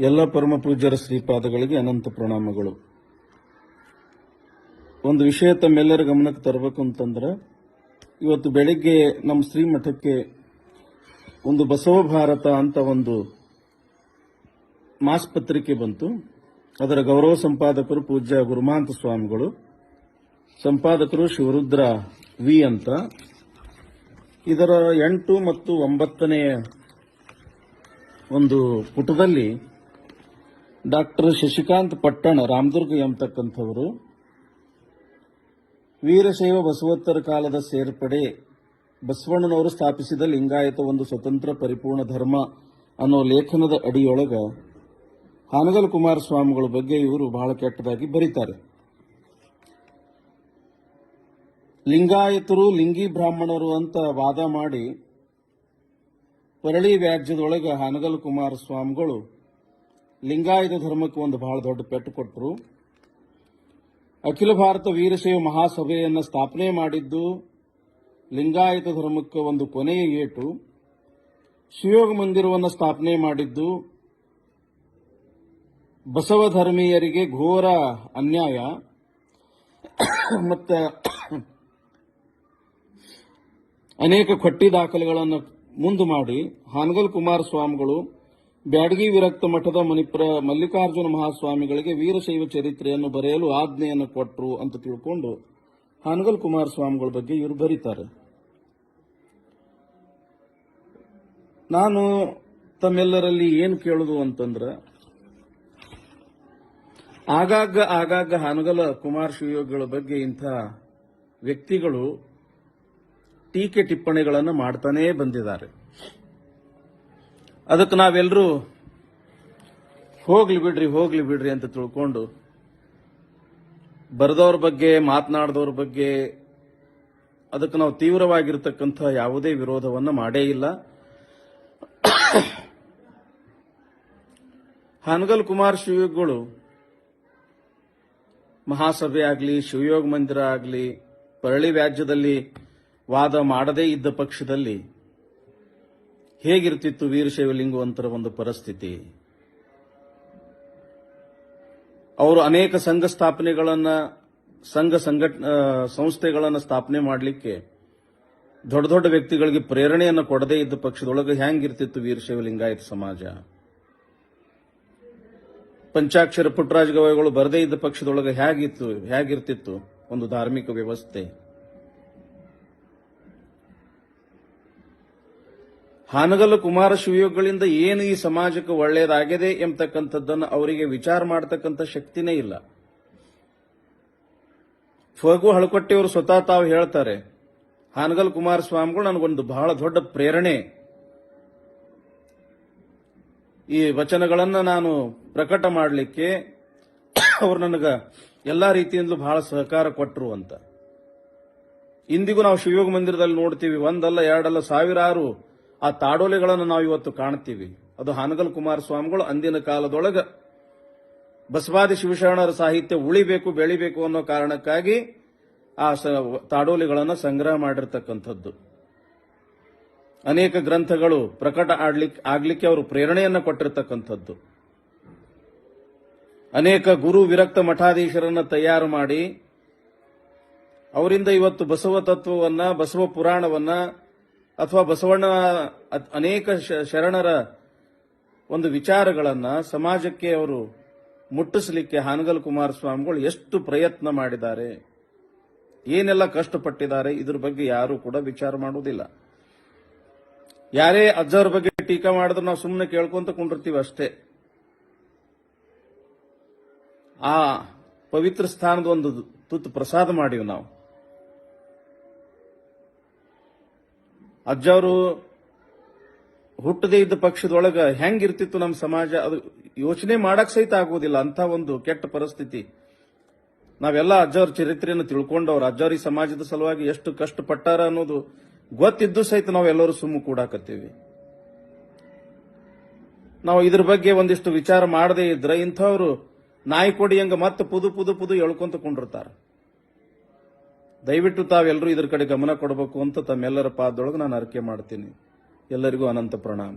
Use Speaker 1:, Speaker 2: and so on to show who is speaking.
Speaker 1: ಎಲ್ಲ ಪರಮ ಪೂಜ್ಯರ ಶ್ರೀಪಾದಗಳಿಗೆ ಅನಂತ ಪ್ರಣಾಮಗಳು. ಒಂದು ವಿಷಯ ತಮ್ಮೆಲ್ಲರ ಗಮನಕ್ಕೆ ತರಬೇಕು ಅಂತಂದ್ರೆ, ಇವತ್ತು ಬೆಳಿಗ್ಗೆ ನಮ್ಮ ಶ್ರೀಮಠಕ್ಕೆ ಒಂದು ಬಸವ ಭಾರತ ಅಂತ ಒಂದು ಮಾಸಪತ್ರಿಕೆ ಬಂತು. ಅದರ ಗೌರವ ಸಂಪಾದಕರು ಪೂಜ್ಯ ಗುರುಮಾಂತ ಸ್ವಾಮಿಗಳು, ಸಂಪಾದಕರು ಶಿವರುದ್ರ ವಿ ಅಂತ. ಇದರ ಎಂಟು ಮತ್ತು ಒಂಬತ್ತನೆಯ ಒಂದು ಪುಟದಲ್ಲಿ ಡಾಕ್ಟರ್ ಶಶಿಕಾಂತ್ ಪಟ್ಟಣ ರಾಮದುರ್ಗ ಎಂಬತಕ್ಕಂಥವರು, ವೀರಶೈವ ಬಸವೋತ್ತರ ಕಾಲದ ಸೇರ್ಪಡೆ, ಬಸವಣ್ಣನವರು ಸ್ಥಾಪಿಸಿದ ಲಿಂಗಾಯತ ಒಂದು ಸ್ವತಂತ್ರ ಪರಿಪೂರ್ಣ ಧರ್ಮ ಅನ್ನೋ ಲೇಖನದ ಅಡಿಯೊಳಗ ಹಾನಗಲ್ ಕುಮಾರಸ್ವಾಮಿಗಳ ಬಗ್ಗೆ ಇವರು ಬಹಳ ಕೆಟ್ಟದಾಗಿ ಬರೀತಾರೆ. ಲಿಂಗಾಯತರು, ಲಿಂಗಿ ಬ್ರಾಹ್ಮಣರು ಅಂತ ವಾದ ಮಾಡಿ, ಪರಳಿ ವ್ಯಾಜ್ಯದೊಳಗೆ ಹಾನಗಲ್ ಕುಮಾರಸ್ವಾಮಿಗಳು ಲಿಂಗಾಯತ ಧರ್ಮಕ್ಕೆ ಒಂದು ಬಹಳ ದೊಡ್ಡ ಪೆಟ್ಟು ಕೊಟ್ಟರು ಅಖಿಲ ಭಾರತ ವೀರಶೈವ ಮಹಾಸಭೆಯನ್ನು ಸ್ಥಾಪನೆ ಮಾಡಿದ್ದು ಲಿಂಗಾಯತ ಧರ್ಮಕ್ಕೆ ಒಂದು ಕೊನೆಯ ಏಟು. ಶಿವಯೋಗ ಮಂದಿರವನ್ನು ಸ್ಥಾಪನೆ ಮಾಡಿದ್ದು ಬಸವ ಧರ್ಮೀಯರಿಗೆ ಘೋರ ಅನ್ಯಾಯ. ಮತ್ತು ಅನೇಕ ಕೊಟ್ಟಿ ದಾಖಲೆಗಳನ್ನು ಮುಂದು ಮಾಡಿ. ಹಾನಗಲ್ ಕುಮಾರಸ್ವಾಮಿಗಳು ಬ್ಯಾಡಗಿ ವಿರಕ್ತ ಮಠದ ಮನಿಪ್ರ ಮಲ್ಲಿಕಾರ್ಜುನ ಮಹಾಸ್ವಾಮಿಗಳಿಗೆ ವೀರಶೈವ ಚರಿತ್ರೆಯನ್ನು ಬರೆಯಲು ಆಜ್ಞೆಯನ್ನು ಕೊಟ್ಟರು ಅಂತ ತಿಳ್ಕೊಂಡು ಹಾನಗಲ್ ಕುಮಾರಸ್ವಾಮಿಗಳ ಬಗ್ಗೆ ಇವರು ಬರೀತಾರೆ. ನಾನು ತಮ್ಮೆಲ್ಲರಲ್ಲಿ ಏನು ಕೇಳುದು ಅಂತಂದ್ರೆ, ಆಗಾಗ ಆಗಾಗ ಹಾನಗಲ ಕುಮಾರ್ ಶಿವಯೋಗಿಗಳ ಬಗ್ಗೆ ಇಂಥ ವ್ಯಕ್ತಿಗಳು ಟೀಕೆ ಟಿಪ್ಪಣಿಗಳನ್ನು ಮಾಡ್ತಾನೇ ಬಂದಿದ್ದಾರೆ. ಅದಕ್ಕೆ ನಾವೆಲ್ಲರೂ ಹೋಗ್ಲಿ ಬಿಡ್ರಿ ಹೋಗ್ಲಿ ಬಿಡ್ರಿ ಅಂತ ತಿಳ್ಕೊಂಡು ಬರೆದವ್ರ ಬಗ್ಗೆ, ಮಾತನಾಡಿದವ್ರ ಬಗ್ಗೆ ಅದಕ್ಕೆ ನಾವು ತೀವ್ರವಾಗಿರ್ತಕ್ಕಂಥ ಯಾವುದೇ ವಿರೋಧವನ್ನು ಮಾಡೇ ಇಲ್ಲ. ಹನಗಲ್ ಕುಮಾರ್ ಶಿವಯೋಗಗಳು ಮಹಾಸಭೆ ಆಗಲಿ, ಶಿವಯೋಗ ಮಂದಿರ ಆಗಲಿ, ಪರಳಿ ವ್ಯಾಜ್ಯದಲ್ಲಿ ವಾದ ಮಾಡದೇ ಇದ್ದ ಪಕ್ಷದಲ್ಲಿ ಹೇಗಿರ್ತಿತ್ತು ವೀರಶೈವ ಲಿಂಗುವಂತರ ಒಂದು ಪರಿಸ್ಥಿತಿ? ಅವರು ಅನೇಕ ಸಂಘ ಸ್ಥಾಪನೆಗಳನ್ನ, ಸಂಘ ಸಂಘಟ ಸಂಸ್ಥೆಗಳನ್ನು ಸ್ಥಾಪನೆ ಮಾಡಲಿಕ್ಕೆ ದೊಡ್ಡ ದೊಡ್ಡ ವ್ಯಕ್ತಿಗಳಿಗೆ ಪ್ರೇರಣೆಯನ್ನು ಕೊಡದೇ ಇದ್ದ ಪಕ್ಷದೊಳಗೆ ಹ್ಯಾಂಗಿರ್ತಿತ್ತು ವೀರಶೈವ ಲಿಂಗಾಯತ ಸಮಾಜ? ಪಂಚಾಕ್ಷರ ಪುಟ್ಟರಾಜ ಗವಾಯಿಗಳು ಬರದೇ ಇದ್ದ ಪಕ್ಷದೊಳಗೆ ಹೇಗಿತ್ತು ಹೇಗಿರ್ತಿತ್ತು ಒಂದು ಧಾರ್ಮಿಕ ವ್ಯವಸ್ಥೆ? ಹಾನಗಲ್ಲ ಕುಮಾರ ಶಿವಯೋಗಗಳಿಂದ ಏನು ಈ ಸಮಾಜಕ್ಕೆ ಒಳ್ಳೆಯದಾಗಿದೆ ಎಂಬತಕ್ಕಂಥದ್ದನ್ನು ಅವರಿಗೆ ವಿಚಾರ ಮಾಡತಕ್ಕಂಥ ಶಕ್ತಿನೇ ಇಲ್ಲ. ಫಗು ಹಳಕೊಟ್ಟಿಯವರು ಸ್ವತಃ ತಾವು ಹೇಳ್ತಾರೆ ಹಾನಗಲ್ ಕುಮಾರ ಸ್ವಾಮಿಗಳು ನನಗೊಂದು ಬಹಳ ದೊಡ್ಡ ಪ್ರೇರಣೆ. ಈ ವಚನಗಳನ್ನು ನಾನು ಪ್ರಕಟ ಮಾಡಲಿಕ್ಕೆ ಅವರು ನನಗೆ ಎಲ್ಲಾ ರೀತಿಯಿಂದಲೂ ಬಹಳ ಸಹಕಾರ ಕೊಟ್ಟರು ಅಂತ. ಇಂದಿಗೂ ನಾವು ಶಿವಯೋಗ ಮಂದಿರದಲ್ಲಿ ನೋಡ್ತೀವಿ, ಒಂದಲ್ಲ ಎರಡಲ್ಲ ಸಾವಿರಾರು ಆ ತಾಡೋಲೆಗಳನ್ನು ನಾವು ಇವತ್ತು ಕಾಣ್ತೀವಿ ಅದು ಹಾನಗಲ್ ಕುಮಾರ ಸ್ವಾಮಿಗಳು ಅಂದಿನ ಕಾಲದೊಳಗ ಬಸವಾದಿ ಶಿವಶರಣರ ಸಾಹಿತ್ಯ ಉಳಿಬೇಕು, ಬೆಳಿಬೇಕು ಅನ್ನೋ ಕಾರಣಕ್ಕಾಗಿ ಆ ತಾಡೋಲಿಗಳನ್ನು ಸಂಗ್ರಹ ಮಾಡಿರ್ತಕ್ಕಂಥದ್ದು. ಅನೇಕ ಗ್ರಂಥಗಳು ಪ್ರಕಟ ಆಡ್ಲಿಕ್ಕೆ ಆಗ್ಲಿಕ್ಕೆ ಅವರು ಪ್ರೇರಣೆಯನ್ನು ಕೊಟ್ಟಿರ್ತಕ್ಕಂಥದ್ದು. ಅನೇಕ ಗುರು ವಿರಕ್ತ ಮಠಾಧೀಶರನ್ನು ತಯಾರು ಮಾಡಿ ಅವರಿಂದ ಇವತ್ತು ಬಸವ ತತ್ವವನ್ನ, ಬಸವ ಪುರಾಣವನ್ನ ಅಥವಾ ಬಸವಣ್ಣ ಅನೇಕ ಶರಣರ ಒಂದು ವಿಚಾರಗಳನ್ನು ಸಮಾಜಕ್ಕೆ ಅವರು ಮುಟ್ಟಿಸಲಿಕ್ಕೆ ಹಾನಗಲ್ ಕುಮಾರಸ್ವಾಮಿಗಳು ಎಷ್ಟು ಪ್ರಯತ್ನ ಮಾಡಿದ್ದಾರೆ, ಏನೆಲ್ಲ ಕಷ್ಟಪಟ್ಟಿದ್ದಾರೆ, ಇದ್ರ ಬಗ್ಗೆ ಯಾರು ಕೂಡ ವಿಚಾರ ಮಾಡುವುದಿಲ್ಲ. ಯಾರೇ ಅಜ್ಜವ್ರ ಬಗ್ಗೆ ಟೀಕಾ ಮಾಡಿದ್ರೆ ನಾವು ಸುಮ್ಮನೆ ಕೇಳ್ಕೊಂತ ಕುಂಡಿರ್ತೀವಿ ಅಷ್ಟೇ. ಆ ಪವಿತ್ರ ಸ್ಥಾನದ ಒಂದು ತುತ್ತು ಪ್ರಸಾದ ಮಾಡಿವಿ ನಾವು. ಅಜ್ಜವರು ಹುಟ್ಟದೇ ಇದ್ದ ಪಕ್ಷದೊಳಗ ಹೆಂಗಿರ್ತಿತ್ತು ನಮ್ಮ ಸಮಾಜ? ಅದು ಯೋಚನೆ ಮಾಡಕ್ ಸಹಿತ ಆಗುವುದಿಲ್ಲ. ಅಂತ ಒಂದು ಕೆಟ್ಟ ಪರಿಸ್ಥಿತಿ. ನಾವೆಲ್ಲ ಅಜ್ಜವ್ರ ಚರಿತ್ರೆಯನ್ನು ತಿಳ್ಕೊಂಡವ್ರು. ಅಜ್ಜವ್ರ ಈ ಸಮಾಜದ ಸಲುವಾಗಿ ಎಷ್ಟು ಕಷ್ಟಪಟ್ಟಾರ ಅನ್ನೋದು ಗೊತ್ತಿದ್ದು ಸಹಿತ ನಾವೆಲ್ಲರೂ ಸುಮ್ಮ ಕೂಡಾಕತ್ತೀವಿ. ನಾವು ಇದ್ರ ಬಗ್ಗೆ ಒಂದಿಷ್ಟು ವಿಚಾರ ಮಾಡದೇ ಇದ್ರೆ ಇಂಥವ್ರು ನಾಯಿ ಕೊಡಿ ಹಂಗ ಮತ್ತೆ ಪುದು ಪುದು ಪುದು ಎಳ್ಕೊಂತ ಕೊಂಡಿರ್ತಾರ. ದಯವಿಟ್ಟು ತಾವೆಲ್ಲರೂ ಇದರ ಕಡೆ ಗಮನ ಕೊಡಬೇಕು ಅಂತ ತಮ್ಮೆಲ್ಲರ ಪಾದದೊಳಗೆ ನಾನು ಅರಿಕೆ ಮಾಡ್ತೀನಿ. ಎಲ್ಲರಿಗೂ ಅನಂತ ಪ್ರಣಾಮ.